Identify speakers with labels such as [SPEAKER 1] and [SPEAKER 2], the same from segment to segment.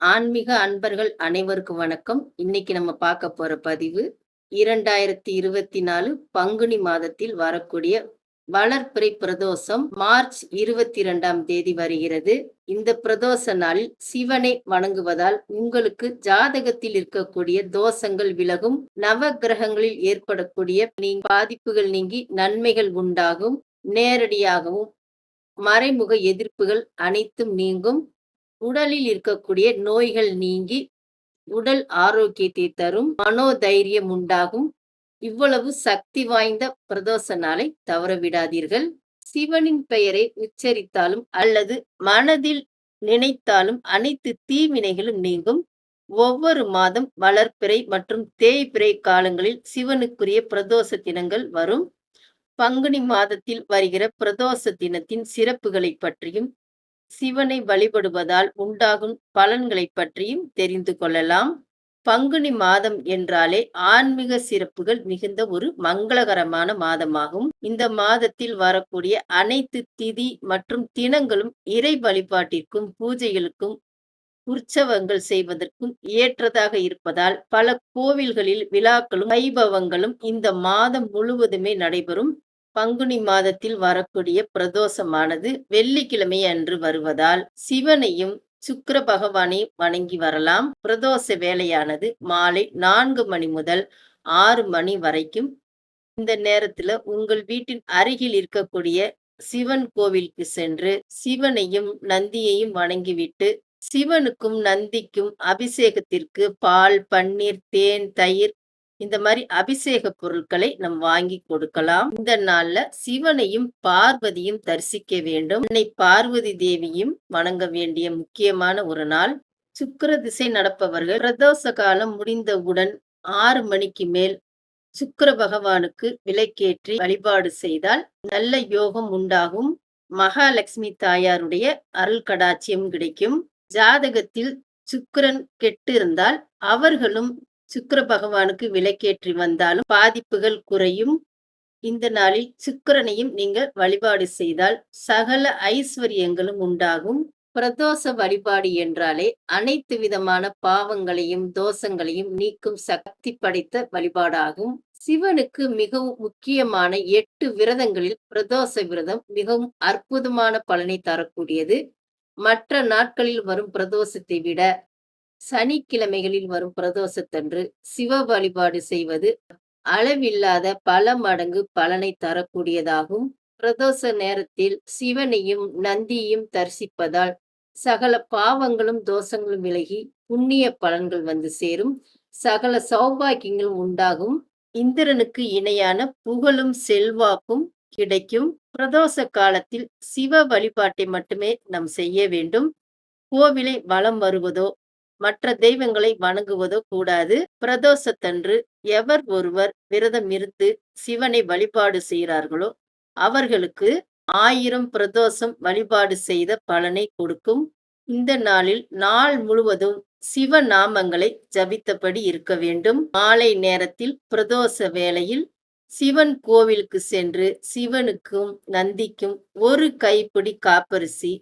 [SPEAKER 1] ஆன்மீக அன்பர்கள் அனைவருக்கும் வணக்கம். இன்னைக்கு நம்ம பார்க்க போற பதிவு இரண்டாயிரத்தி இருபத்தி நாலு பங்குனி மாதத்தில் வரக்கூடிய வளர்ப்பிறை பிரதோஷம் மார்ச் இருபத்தி இரண்டாம் தேதி வருகிறது. இந்த பிரதோஷ நாளில் சிவனை வணங்குவதால் உங்களுக்கு ஜாதகத்தில் இருக்கக்கூடிய தோஷங்கள் விலகும். நவ கிரகங்களில் ஏற்படக்கூடிய நீ பாதிப்புகள் நீங்கி நன்மைகள் உண்டாகும். நேரடியாகவும் மறைமுக எதிர்ப்புகள் அனைத்தும் நீங்கும். உடலில் இருக்கக்கூடிய நோய்கள் நீங்கி உடல் ஆரோக்கியத்தை தரும் மனோதைரியம் உண்டாகும். இவ்வளவு சக்தி வாய்ந்த பிரதோஷ நாளை தவற விடாதீர்கள். சிவனின் பெயரை உச்சரித்தாலும் அல்லது மனதில் நினைத்தாலும் அனைத்து தீவினைகளும் நீங்கும். ஒவ்வொரு மாதம் வளர்ப்பிறை மற்றும் தேய்பிறை காலங்களில் சிவனுக்குரிய பிரதோஷ தினங்கள் வரும். பங்குனி மாதத்தில் வருகிற பிரதோஷ தினத்தின் சிறப்புகளை பற்றியும் சிவனை வழிபடுவதால் உண்டாகும் பலன்களை பற்றியும் தெரிந்து கொள்ளலாம். பங்குனி மாதம் என்றாலே ஆன்மீக சிறப்புகள் மிகுந்த ஒரு மங்களகரமான மாதமாகும். இந்த மாதத்தில் வரக்கூடிய அனைத்து திதி மற்றும் தினங்களும் இறை வழிபாட்டிற்கும் பூஜைகளுக்கும் உற்சவங்கள் செய்வதற்கும் ஏற்றதாக இருப்பதால் பல கோவில்களில் விழாக்களும் வைபவங்களும் இந்த மாதம் முழுவதுமே நடைபெறும். பங்குனி மாதத்தில் வரக்கூடிய பிரதோஷமானது வெள்ளிக்கிழமை அன்று வருவதால் சிவனையும் சுக்கர பகவானை வணங்கி வரலாம். பிரதோஷ வேலையானது மாலை நான்கு மணி முதல் ஆறு மணி வரைக்கும். இந்த நேரத்துல உங்கள் வீட்டின் அருகில் இருக்கக்கூடிய சிவன் கோவிலுக்கு சென்று சிவனையும் நந்தியையும் வணங்கிவிட்டு சிவனுக்கும் நந்திக்கும் அபிஷேகத்திற்கு பால் பன்னீர் தேன் தயிர் இந்த மாதிரி அபிஷேக பொருட்களை நம் வாங்கி கொடுக்கலாம். இந்த நாள்ல சிவனையும் பார்வதியும் தரிசிக்க வேண்டும். அன்னை பார்வதி தேவியும் வணங்க வேண்டிய முக்கியமான ஒரு நாள். சுக்கர திசை நடப்பவர்கள் பிரதோஷ காலம் முடிந்தவுடன் ஆறு மணிக்கு மேல் சுக்கர பகவானுக்கு விலைக்கேற்றி வழிபாடு செய்தால் நல்ல யோகம் உண்டாகும். மகாலட்சுமி தாயாருடைய அருள் கடாட்சியம் கிடைக்கும். ஜாதகத்தில் சுக்கரன் கெட்டு இருந்தால் அவர்களும் சுக்கர பகவானுக்கு விலக்கேற்றி வந்தாலும் பாதிப்புகள் குறையும். இந்த நாளில் சுக்கரனையும் நீங்கள் வழிபாடு செய்தால் சகல ஐஸ்வர்யங்களும் உண்டாகும். பிரதோஷ வழிபாடு என்றாலே அனைத்து விதமான பாவங்களையும் தோஷங்களையும் நீக்கும் சக்தி படைத்த வழிபாடாகும். சிவனுக்கு மிகவும் முக்கியமான எட்டு விரதங்களில் பிரதோஷ விரதம் மிகவும் அற்புதமான பலனை தரக்கூடியது. மற்ற நாட்களில் வரும் பிரதோஷத்தை விட சனிக்கிழமைகளில் வரும் பிரதோஷத்தன்று சிவ வழிபாடு செய்வது அளவில்லாத பல மடங்கு பலனை தரக்கூடியதாகும். பிரதோஷ நேரத்தில் சிவனையும் நந்தியையும் தரிசிப்பதால் சகல பாவங்களும் தோஷங்களும் விலகி புண்ணிய பலன்கள் வந்து சேரும். சகல சௌபாக்கியங்களும் உண்டாகும். இந்திரனுக்கு இணையான புகழும் செல்வாக்கும் கிடைக்கும். பிரதோஷ காலத்தில் சிவ வழிபாட்டை மட்டுமே நாம் செய்ய வேண்டும். கோவிலை வலம் வருவதோ மற்ற தெய்வங்களை வணங்குவதோ கூடாது. பிரதோஷத்தன்று எவர் ஒருவர் விரதம் இருந்து சிவனை வழிபாடு செய்கிறார்களோ அவர்களுக்கு ஆயிரம் பிரதோஷம் வழிபாடு செய்த பலனை கொடுக்கும். இந்த நாளில் நாள் முழுவதும் சிவ நாமங்களை ஜபித்தபடி இருக்க வேண்டும். மாலை நேரத்தில் பிரதோஷ வேளையில் சிவன் கோவிலுக்கு சென்று சிவனுக்கும் நந்திக்கும் ஒரு கைப்பிடி காப்பரிசி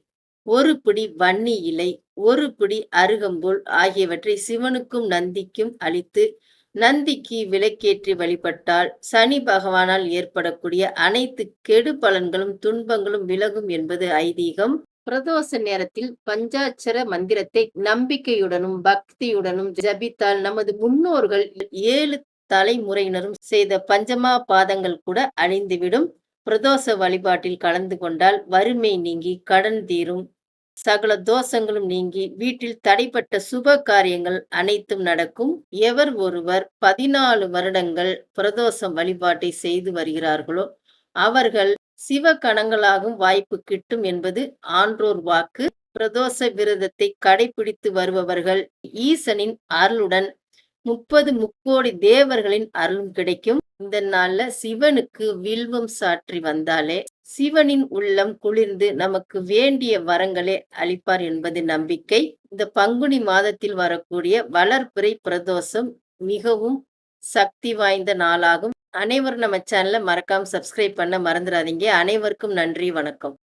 [SPEAKER 1] ஒரு பிடி வன்னி இலை ஒரு பிடி அருகம்புல் ஆகியவற்றை சிவனுக்கும் நந்திக்கும் அளித்து நந்திக்கு விளக்கேற்றி வழிபட்டால் சனி பகவானால் ஏற்படக்கூடிய அனைத்து கெடு பலன்களும் துன்பங்களும் விலகும் என்பது ஐதீகம். பிரதோஷ நேரத்தில் பஞ்சாட்சர மந்திரத்தை நம்பிக்கையுடனும் பக்தியுடனும் ஜபித்தால் நமது முன்னோர்கள் ஏழு தலைமுறையினரும் செய்த பஞ்சமா பாதங்கள் கூட அழிந்துவிடும். பிரதோஷ வழிபாட்டில் கலந்து கொண்டால் வறுமை நீங்கி கடன் தீரும். சகல தோஷங்களும் நீங்கி வீட்டில் தடைப்பட்ட சுப காரியங்கள் அனைத்தும் நடக்கும். எவர் ஒருவர் பதினாலு வருடங்கள் பிரதோஷம் வழிபாட்டை செய்து வருகிறார்களோ அவர்கள் சிவ கணங்களாகும் வாய்ப்பு கிட்டும் என்பது ஆன்றோர் வாக்கு. பிரதோஷ விரதத்தை கடைபிடித்து வருபவர்கள் ஈசனின் அருளுடன் முப்பது முக்கோடி தேவர்களின் அருளும் கிடைக்கும். இந்த நாள்ல சிவனுக்கு வில்வம் சாற்றி வந்தாலே சிவனின் உள்ளம் குளிர்ந்து நமக்கு வேண்டிய வரங்களை அளிப்பார் என்பது நம்பிக்கை. இந்த பங்குனி மாதத்தில் வரக்கூடிய வளர்பிறை பிரதோஷம் மிகவும் சக்தி வாய்ந்த நாளாகும். அனைவரும் நம்ம சேனலை மறக்காம சப்ஸ்கிரைப் பண்ண மறந்துடாதீங்க. அனைவருக்கும் நன்றி வணக்கம்.